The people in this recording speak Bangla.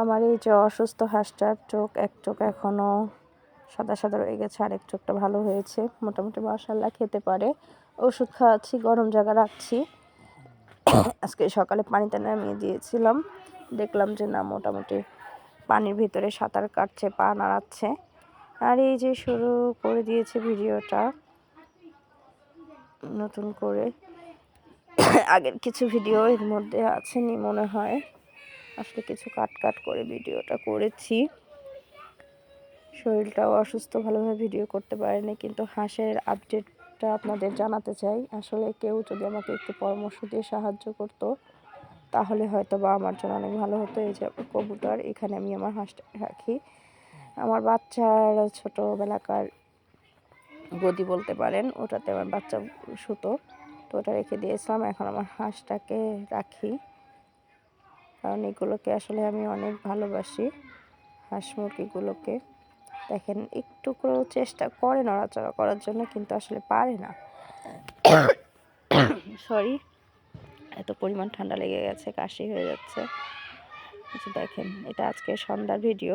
আমার এই যে অসুস্থ হাঁসটার চোখ, এক চোখ এখনও সাদা সাদা রয়ে গেছে আর আরেক চোখটা ভালো হয়েছে। মোটামুটি মাসাল্লাহ খেতে পারে। ওষুধ খাওয়াচ্ছি গরম জায়গা রাখছি। আজকে সকালে পানিতে নামিয়ে দিয়েছিলাম। দেখলাম যে না, মোটামুটি পানির ভিতরে সাঁতার কাটছে, পা নাড়াচ্ছে। আর এই যে শুরু করে দিয়েছে ভিডিওটা, নতুন করে। আগের কিছু ভিডিও এর মধ্যে আছেনি মনে হয়। আসলে কিছু কাট কাট করে ভিডিওটা করেছি। শরীরটাও অসুস্থ, ভালোভাবে ভিডিও করতে পারেনি, কিন্তু হাঁসের আপডেটটা আপনাদের জানাতে চাই। আসলে কেউ যদি আমাকে একটু পরামর্শ দিয়ে সাহায্য করতো, তাহলে হয়তো বা আমার জন্য অনেক ভালো হতো। এই যে কবুতর, এখানে আমি আমার হাঁসটা রাখি। আমার বাচ্চার ছোটোবেলাকার গদি বলতে পারেন, ওটাতে আমার বাচ্চা সুতো, তো ওটা রেখে দিয়েছিলাম। এখন আমার হাঁসটাকে রাখি। কারণ এগুলোকে আসলে আমি অনেক ভালোবাসি হাঁস মুরগিগুলোকে। দেখেন, একটু করেও চেষ্টা করে নড়াচড়া করার জন্য কিন্তু আসলে পারে না। সরি, এত পরিমাণ ঠান্ডা লেগে গেছে, কাশি হয়ে যাচ্ছে। দেখেন, এটা আজকে সন্ধ্যার ভিডিও।